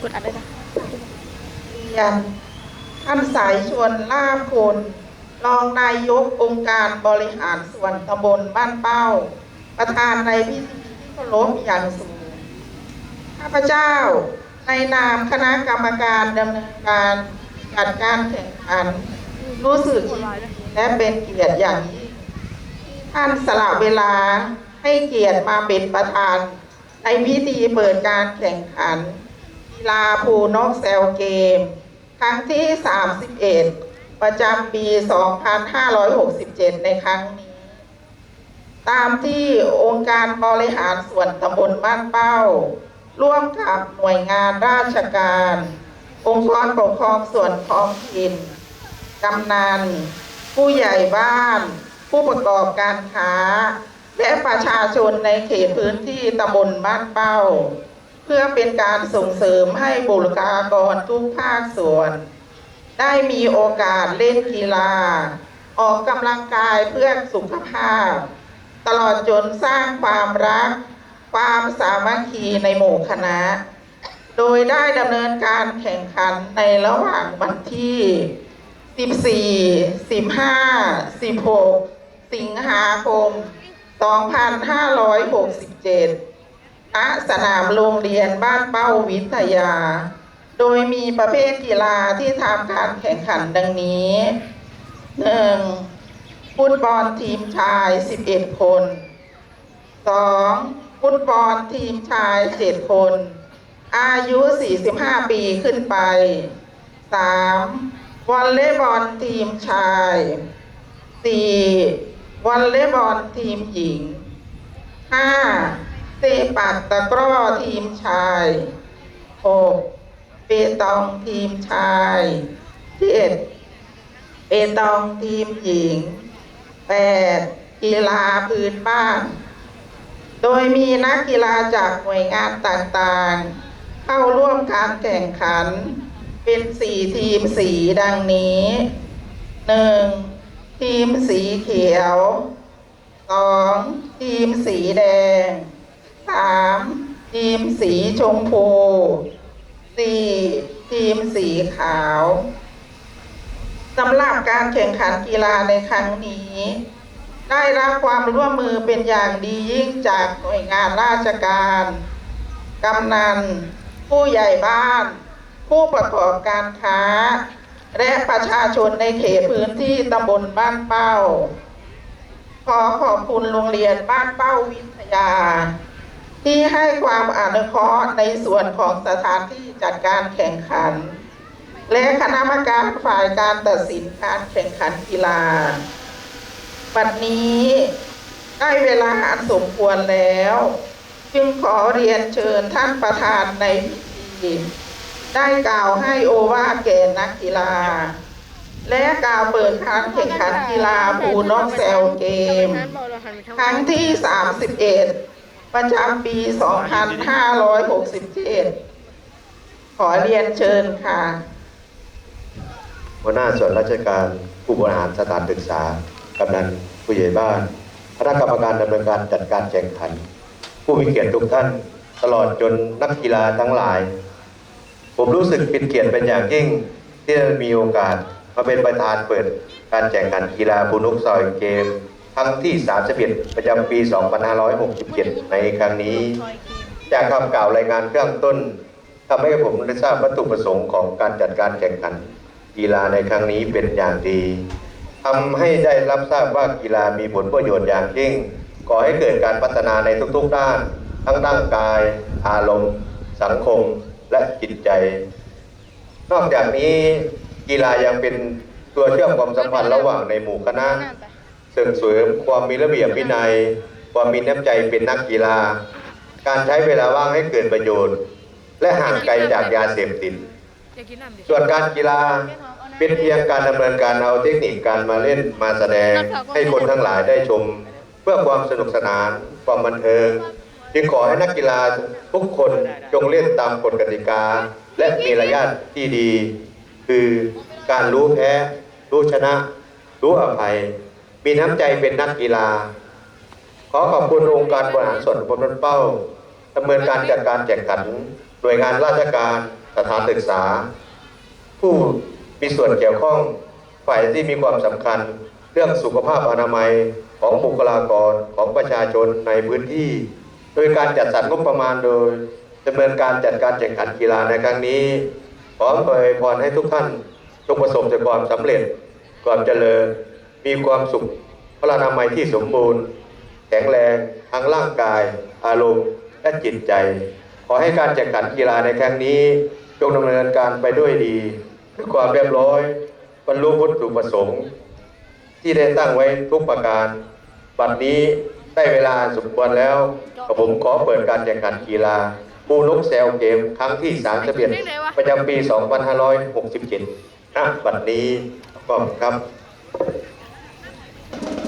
กดอัดเลยนะเรียนท่านสายชวนล่าพลรองนายกองค์การบริหารส่วนตำบลบ้านเป้า ประธานในพิธีที่เคารพอย่างสูง ข้าพเจ้าในนามคณะกรรมการดำเนินการจัดการแข่งขัน รู้สึกและเป็นเกียรติอย่างยิ่งที่ท่านสละเวลาให้เกียรติมาเป็นประธานในพิธีเปิดการแข่งขัน กีฬาภูนกแซลเกม ครั้งที่ 31 ประจำปี 2567 ในครั้งนี้ ตามที่องค์การบริหารส่วนตำบลบ้านเป้า ร่วมกับหน่วยงานราชการ องค์กรปกครองส่วนท้องถิ่นกำนัน ผู้ใหญ่บ้าน ผู้ประกอบการค้า และประชาชนในเขตพื้นที่ตำบลบ้านเป้า เพื่อเป็นการส่งเสริมให้บุคลากรทุกภาคส่วน ได้มีโอกาสเล่นกีฬา ออกกำลังกายเพื่อสุขภาพ ตลอดจนสร้างความรัก ความสามัคคีในหมู่คณะ โดยได้ดำเนินการแข่งขันในระหว่างวันที่14 15 16 สิงหาคม 2567 ณสนามโรงเรียนบ้านเป้าวิทยา โดยมีประเภทกีฬาที่ทำการแข่งขันดังนี้ 1. ฟุตบอลทีมชาย 11 คน 2. ฟุตบอลทีมชาย 7 คน อายุ 45 ปีขึ้นไป 3. วอลเลย์บอลทีมชาย 4. วอลเลย์บอลทีมหญิง 5. ตะปักตะกร้อทีมชาย 6. เปตองทีมชาย 7. เปตองทีมหญิง 8. กีฬาพื้นบ้าน โดยมีนักกีฬาจากหน่วยงานต่างๆ เข้าร่วมการแข่งขัน เป็นสี่ทีมสีดังนี้หนึ่งทีมสีเขียวสองทีมสีแดงามทีมสีชมพูสี่ทีมสีขาวสำหรับการแข่งขันกีฬาในครั้งนี้ ได้รับความร่วมมือเป็นอย่างดียิ่งจากหน่วยงานราชการ กำนัน ผู้ใหญ่บ้าน ผู้ประกอบการค้า และประชาชนในเขตพื้นที่ตำบลบ้านเป้า ขอขอบคุณโรงเรียนบ้านเป้าวิทยา ที่ให้ความอนุเคราะห์ในส่วนของสถานที่จัดการแข่งขัน และคณะกรรมการฝ่ายการตัดสินการแข่งขันกีฬาบัดนี้ได้เวลาอันสมควรแล้ว จึงขอเรียนเชิญท่านประธานในพิธีได้กล่าวให้โอวาแก่นักกีฬา และกล่าวเปิดการแข่งขันกีฬาภูนอกแซลเกม ครั้งที่ 31 ประจำปี 2567 ขอเรียนเชิญค่ะ หัวหน้าส่วนราชการผู้บริหารสถานศึกษากำนันผู้ใหญ่บ้านคณะกรรมการดำเนินการจัดการแข่งขัน ผู้มีเกียรติทุกท่านตลอดจนนักกีฬาทั้งหลาย ผมรู้สึกเป็นเกียรติเป็นอย่างยิ่งที่ได้มีโอกาสมาเป็นประธานเปิดการแข่งขันกีฬาบุนุกซอยเกม ครั้งที่ 31 ประจำปี 2567 ในครั้งนี้ จากคำกล่าวรายงานเบื้องต้นทำให้ผมได้ทราบวัตถุประสงค์ของการจัดการแข่งขันกีฬาในครั้งนี้เป็นอย่างดีทำให้ได้รับทราบว่ากีฬามีผลประโยชน์อย่างยิ่งก่อให้เกิดการพัฒนาในทุกๆด้าน ทั้งด้านกาย อารมณ์ สังคม และจิตใจ นอกจากนี้กีฬายังเป็นตัวเชื่อมความสัมพันธ์ระหว่างในหมู่คณะ สริมเสริมความมีระเบียบวินัย ความมีน้ำใจเป็นนักกีฬา การใช้เวลาว่างให้เกิดประโยชน์ และห่างไกลจากยาเสพติด ส่วนการกีฬาเป็นเพียงการดำเนินการเอาเทคนิคการมาเล่นมาแสดงให้คนทั้งหลายได้ชม เพื่อความสนุกสนาน ความบันเทิงจึงขอให้นักกีฬาทุกคนจงเล่นตามกฎกติกา และมีระยะที่ดี คือการรู้แพ้ รู้ชนะ รู้อภัย มีน้ำใจเป็นนักกีฬา ขอขอบคุณองค์การบริหารส่วนตำบลบ้านเป้าดำเนินการจัดการแข่งขันหน่วยงานราชการสถานศึกษา ผู้มีส่วนเกี่ยวข้องฝ่ายที่มีความสำคัญเรื่องสุขภาพอนามัยของบุคลากรของประชาชนในพื้นที่ โดยการจัดสรรงบประมาณโดยดำเนินการจัดการแข่งขันกีฬาในครั้งนี้ ขออวยพรให้ทุกท่านจงประสบแต่ความสำเร็จความเจริญ มีความสุขพลานามัยที่สมบูรณ์ แข็งแรงทั้งร่างกาย อารมณ์ และจิตใจ ขอให้การแข่งขันกีฬาในครั้งนี้จงดำเนินการไปด้วยดีด้วยความเรียบร้อยบรรลุวัตถุประสงค์ ที่ได้ตั้งไว้ทุกประการ บัดนี้ได้เวลาสมควรแล้วกับผมขอเปิดการแข่งขันกีฬาปูนกแซวเกมครั้งที่31ประจำปี 2567ณบัดนี้ขอบคุณครับ Thank you.